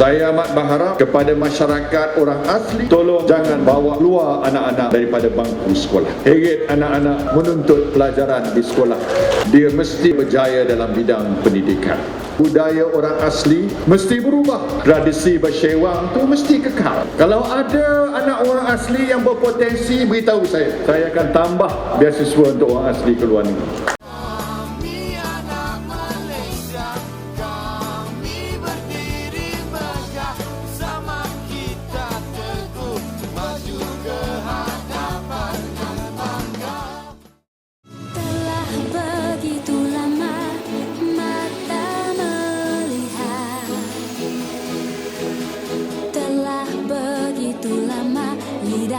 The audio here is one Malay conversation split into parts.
Saya amat berharap kepada masyarakat orang asli tolong jangan bawa keluar anak-anak daripada bangku sekolah. Heret anak-anak menuntut pelajaran di sekolah. Dia mesti berjaya dalam bidang pendidikan. Budaya orang asli mesti berubah. Tradisi bersewang tu mesti kekal. Kalau ada anak orang asli yang berpotensi, beritahu saya. Saya akan tambah beasiswa untuk orang asli ke luar negeri.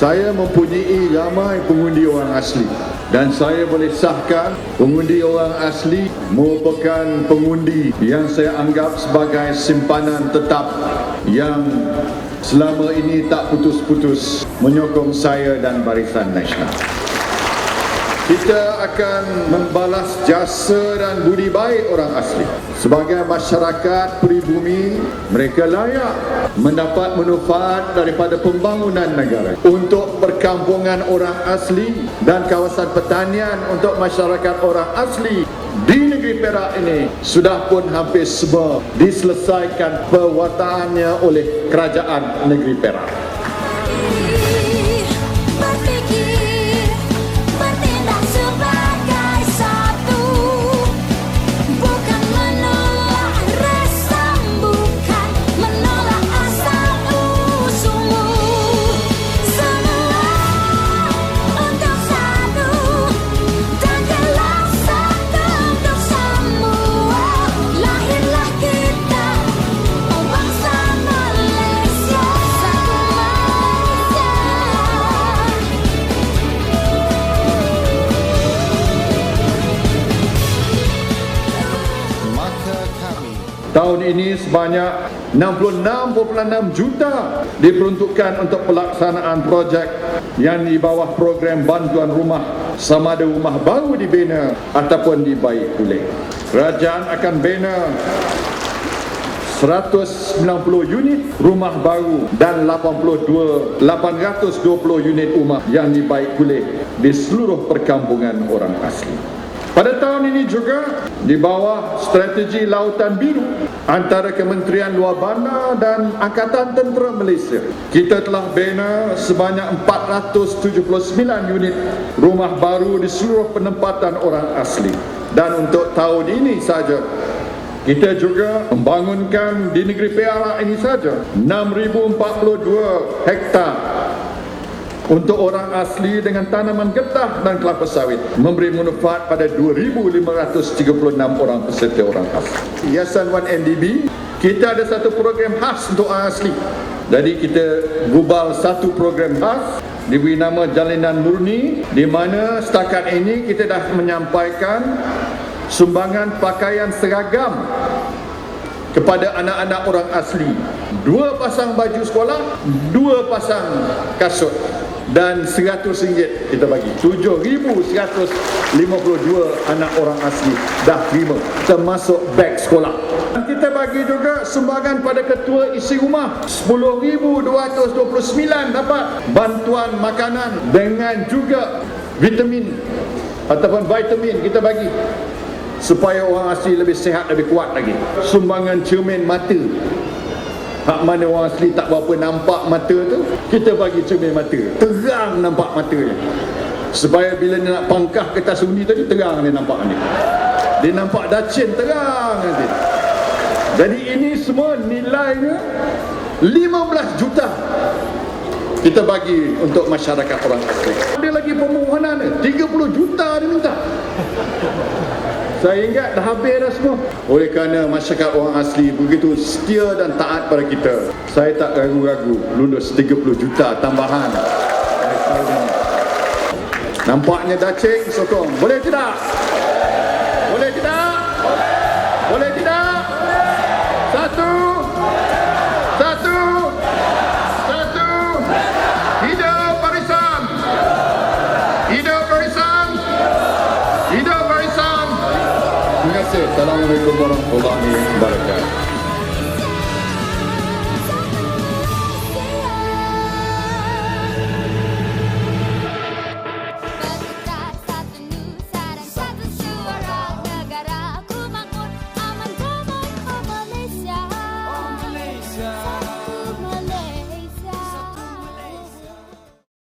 Saya mempunyai ramai pengundi orang asli dan saya boleh sahkan pengundi orang asli merupakan pengundi yang saya anggap sebagai simpanan tetap yang selama ini tak putus-putus menyokong saya dan Barisan Nasional. Kita akan membalas jasa dan budi baik orang asli. Sebagai masyarakat peribumi, mereka layak mendapat manfaat daripada pembangunan negara. Untuk perkampungan orang asli dan kawasan pertanian untuk masyarakat orang asli di negeri Perak ini sudah pun hampir semua diselesaikan perwataannya oleh kerajaan negeri Perak. Tahun ini sebanyak 66.6 juta diperuntukkan untuk pelaksanaan projek yang di bawah program bantuan rumah sama ada rumah baru dibina ataupun dibaik pulih. Kerajaan akan bina 190 unit rumah baru dan 82 820 unit rumah yang dibaik pulih di seluruh perkampungan orang asli. Pada tahun ini juga di bawah strategi lautan biru antara Kementerian Luar Bandar dan Angkatan Tentera Malaysia kita telah bina sebanyak 479 unit rumah baru di seluruh penempatan orang asli. Dan untuk tahun ini saja kita juga membangunkan di negeri Perak ini saja 6042 hektar untuk orang asli dengan tanaman getah dan kelapa sawit memberi manfaat pada 2536 orang peserta orang asli. Yayasan 1NDB kita ada satu program khas untuk orang asli. Jadi kita gubal satu program khas diberi nama Jalinan Murni di mana setakat ini kita dah menyampaikan sumbangan pakaian seragam kepada anak-anak orang asli. Dua pasang baju sekolah, dua pasang kasut dan RM100 kita bagi. 7,152 anak orang asli dah terima termasuk beg sekolah. Dan kita bagi juga sumbangan pada ketua isi rumah 10,229 dapat bantuan makanan dengan juga vitamin ataupun vitamin kita bagi supaya orang asli lebih sihat lebih kuat lagi sumbangan cermin mata hak mana orang asli tak berapa nampak mata tu kita bagi cermin mata. Terang nampak matanya. Supaya bila dia nak pangkah kertas undi tadi terang dia nampak ni. Dia nampak dacin terang nanti. Jadi ini semua nilainya 15 juta kita bagi untuk masyarakat orang asli. Ada lagi permohonan ni 30 juta dia minta Saya ingat dah habis dah semua. Oleh kerana masyarakat orang asli begitu setia dan taat pada kita, saya tak ragu-ragu lulus 30 juta tambahan. Nampaknya cek sokong. Boleh tidak? 하늘 끝으로 고감이